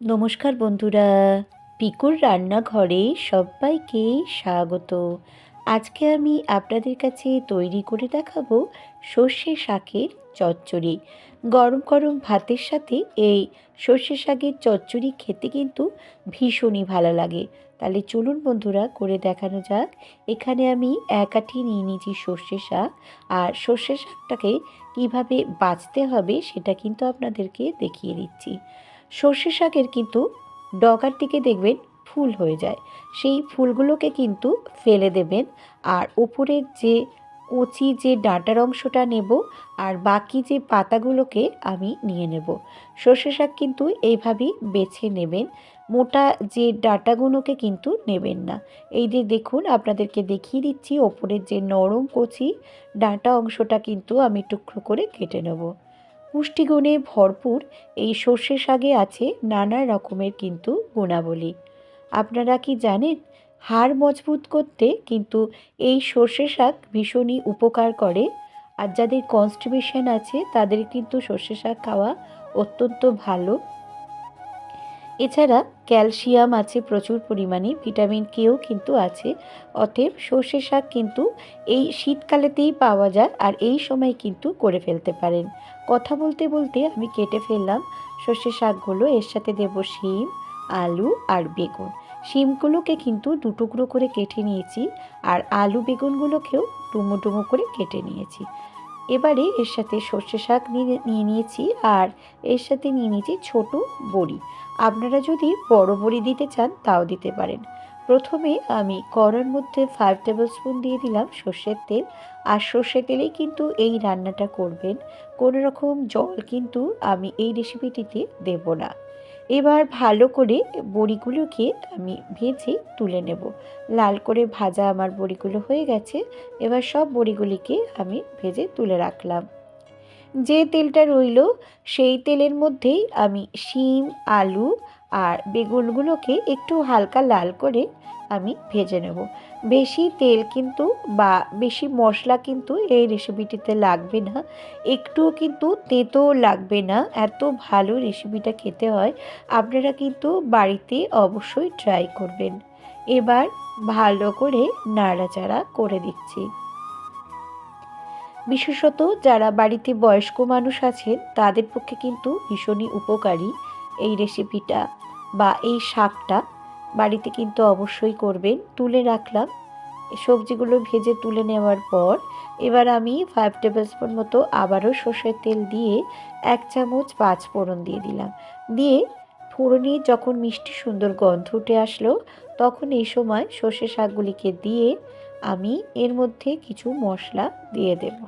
নমস্কার বন্ধুরা। পিকুর রান্নাঘরে সবাইকে স্বাগত। আজকে আমি আপনাদের কাছে তৈরি করে দেখাবো সর্ষে শাকের চচ্চড়ি। গরম গরম ভাতের সাথে এই সর্ষে শাকের চচ্চড়ি খেতে কিন্তু ভীষণই ভালো লাগে। তাহলে চলুন বন্ধুরা, করে দেখানো যাক। এখানে আমি এক আঠি নিয়ে নিয়েছি সর্ষে শাক। আর সর্ষে শাকটাকে কীভাবে বাঁচতে হবে সেটা কিন্তু আপনাদেরকে দেখিয়ে দিচ্ছি। সর্ষে শাকের কিন্তু ডগার দিকে দেখবেন ফুল হয়ে যায়। সেই ফুলগুলোকে কিন্তু ফেলে দেবেন আর ওপরের যে কচি যে ডাঁটার অংশটা নেব আর বাকি যে পাতাগুলোকে আমি নিয়ে নেব। সর্ষে শাক কিন্তু এইভাবেই বেছে নেবেন, মোটা যে ডাঁটাগুলোকে কিন্তু নেবেন না। এই যে দেখুন, আপনাদেরকে দেখিয়ে দিচ্ছি, ওপরের যে নরম কচি ডাঁটা অংশটা কিন্তু আমি টুকরো করে কেটে নেব। পুষ্টিগুণে ভরপুর এই সর্ষে শাকে আছে নানা রকমের কিন্তু গুণাবলী। আপনারা কি জানেন? হাড় মজবুত করতে কিন্তু এই সর্ষে শাক ভীষণই উপকার করে। আর যাদের কনস্টিপেশন আছে, তাদের কিন্তু সর্ষে শাক খাওয়া অত্যন্ত ভালো। এছাড়া ক্যালসিয়াম আছে প্রচুর পরিমাণে, ভিটামিন কেও কিন্তু আছে। অতএব সর্ষে শাক কিন্তু এই শীতকালেতেই পাওয়া যায় আর এই সময় কিন্তু করে ফেলতে পারেন। কথা বলতে বলতে আমি কেটে ফেললাম। সর্ষে শাকগুলো, এর সাথে দেব শিম, আলু আর বেগুন। শিমগুলোকে কিন্তু দুটুকরো করে কেটে নিয়েছি আর আলু বেগুনগুলোকেও ডুমো ডুমো করে কেটে নিয়েছি। এবারে এর সাথে সর্ষে শাক নিয়ে নিয়ে নিয়েছি আর এর সাথে নিয়ে নিয়েছি ছোটো বড়ি। আপনারা যদি বড় বড়ি দিতে চান, তাও দিতে পারেন। প্রথমে আমি কড়ার মধ্যে ফাইভ টেবিল স্পুন দিয়ে দিলাম সর্ষের তেল। আর সর্ষের তেলেই কিন্তু এই রান্নাটা করবেন। কোনো রকম জল কিন্তু আমি এই রেসিপিটিতে দেব না। এবার ভালো করে বড়িগুলোকে আমি ভেজে তুলে নেব। লাল করে ভাজা আমার বড়িগুলো হয়ে গেছে। এবার সব বড়িগুলিকে আমি ভেজে তুলে রাখলাম। যে তেলটা রইল, সেই তেলের মধ্যেই আমি শিম, আলু আর বেগুনগুলোকে একটু হালকা লাল করে আমি ভেজে নেব। বেশি তেল কিন্তু বা বেশি মশলা কিন্তু এই রেসিপিটিতে লাগবে না। একটুও কিন্তু তেতো লাগবে না। এত ভালো রেসিপিটা খেতে হয়, আপনারা কিন্তু বাড়িতে অবশ্যই ট্রাই করবেন। এবার ভালো করে নাড়াচাড়া করে দিচ্ছি। বিশেষত যারা বাড়িতে বয়স্ক মানুষ আছেন, তাদের পক্ষে কিন্তু ভীষণই উপকারী এই রেসিপিটা বা এই শাকটা। বাড়িতে কিন্তু অবশ্যই করবেন। তুলে রাখলাম। সবজিগুলো ভেজে তুলে নেওয়ার পর এবার আমি ফাইভ টেবিল স্পুন মতো আবারও সর্ষের তেল দিয়ে এক চামচ পাঁচ ফোড়ন দিয়ে দিলাম। দিয়ে ফোড়নে যখন মিষ্টি সুন্দর গন্ধ উঠে আসলো, তখন এই সময় সর্ষে শাকগুলিকে দিয়ে আমি এর মধ্যে কিছু মশলা দিয়ে দেব।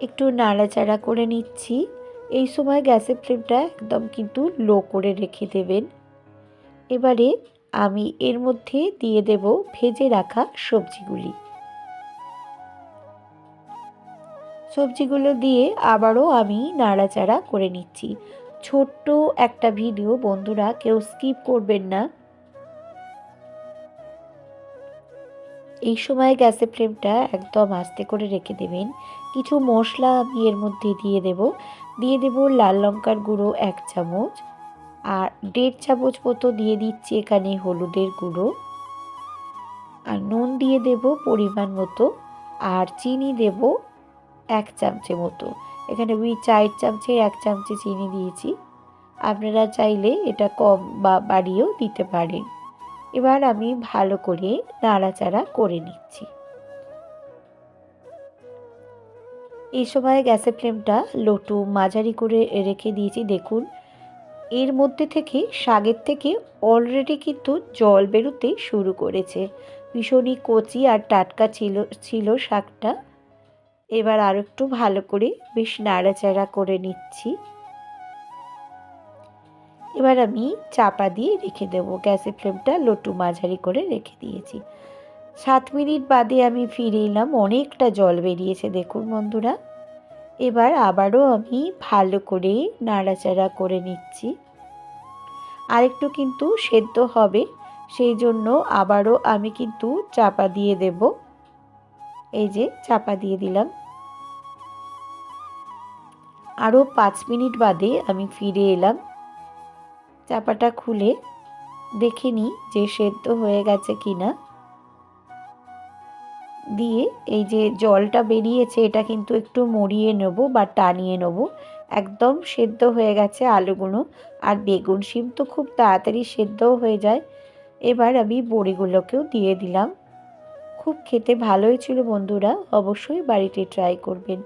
একটু নাড়াচাড়া করে নিচ্ছি। এই সময় গ্যাসের ফ্লেমটা একদম কিন্তু লো করে রেখে দেবেন। এবারে আমি এর মধ্যে দিয়ে দেব ভেজে রাখা সবজিগুলি। সবজিগুলো দিয়ে আবারও আমি নাড়াচাড়া করে নিচ্ছি। ছোট্ট একটা ভিডিও বন্ধুরা কেউ স্কিপ করবেন না। এই সময় গ্যাসের ফ্লেমটা একদম আস্তে করে রেখে দেবেন। কিছু মশলা আমি এর মধ্যে দিয়ে দেব। দিয়ে দেব লাল লঙ্কার গুঁড়ো এক চামচ। আর দেড় চামচ মতো দিয়ে দিচ্ছি এখানে হলুদের গুঁড়ো। আর নুন দিয়ে দেব পরিমাণ মতো। আর চিনি দেব এক চামচে মতো। এখানে আমি চার চামচে এক চামচে চিনি দিয়েছি। আপনারা চাইলে এটা কম বা বাড়িয়েও দিতে পারেন। এবার আমি ভালো করে নাড়াচাড়া করে নিচ্ছি। এই সময় গ্যাসের ফ্লেমটা লোটু মাঝারি করে রেখে দিয়েছি, দেখুন। এর মধ্যে থেকে শাগের থেকে অলরেডি কিন্তু জল বেরোতে শুরু করেছে। ভীষণই কচি আর টাটকা ছিল ছিল শাকটা। এবার আর একটু ভালো করে বেশ নাড়াচাড়া করে নিচ্ছি। এবার আমি চাপা দিয়ে রেখে দেবো, গ্যাসের ফ্লেমটা লটু মাঝারি করে রেখে দিয়েছি। সাত মিনিট বাদে আমি ফিরে এলাম, অনেকটা জল বেরিয়েছে, দেখুন বন্ধুরা। এবার আবারও আমি ভালো করে নাড়াচাড়া করে নিচ্ছি। আরেকটু কিন্তু সেদ্ধ হবে, সেই জন্য আবারও আমি কিন্তু চাপা দিয়ে দেব। এই যে চাপা দিয়ে দিলাম। আরও পাঁচ মিনিট বাদে আমি ফিরে এলাম। চাপাটা খুলে দেখে নিই যে সেদ্ধ হয়ে গেছে কিনা। দিয়ে এই যে জলটা বেরিয়েছে, এটা কিন্তু একটু মরিয়ে নেব বা টানিয়ে নেব। একদম সেদ্ধ হয়ে গেছে আলুগুলো। আর বেগুন শিম তো খুব তাড়াতাড়ি সেদ্ধও হয়ে যায়। এবার আমি বড়িগুলোকেও দিয়ে দিলাম। খুব খেতে ভালোই ছিল বন্ধুরা, অবশ্যই বাড়িতে ট্রাই করবেন।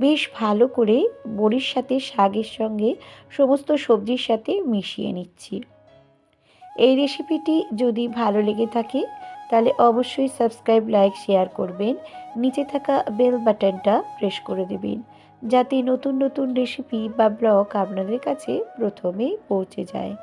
বেশ ভালো করে বড়ির সাথে শাকের সঙ্গে সমস্ত সবজির সাথে মিশিয়ে নিচ্ছি। এই রেসিপিটি যদি ভালো লেগে থাকে তাহলে অবশ্যই সাবস্ক্রাইব, লাইক, শেয়ার করবেন। নিচে থাকা বেল বাটনটা প্রেস করে দেবেন। যাতে নতুন নতুন রেসিপি বা ব্লগ আপনাদের কাছে প্রথমে পৌঁছে যায়।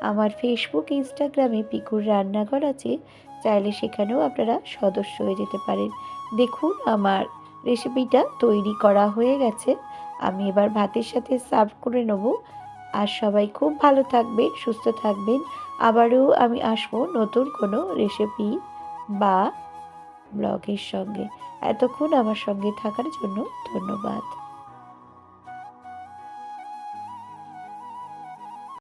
আমার ফেসবুক ইনস্টাগ্রামে পিকুর রান্নাঘর আছে। চাইলে সেখানেও আপনারা সদস্য হয়ে যেতে পারেন। দেখুন, আমার রেসিপিটা তৈরি করা হয়ে গেছে। আমি এবার ভাতের সাথে সার্ভ করে নেব। আর সবাই খুব ভালো থাকবেন, সুস্থ থাকবেন। আবারও আমি আসব নতুন কোনো রেসিপি বা ব্লগের সঙ্গে। এতক্ষণ আমার সঙ্গে থাকার জন্য ধন্যবাদ।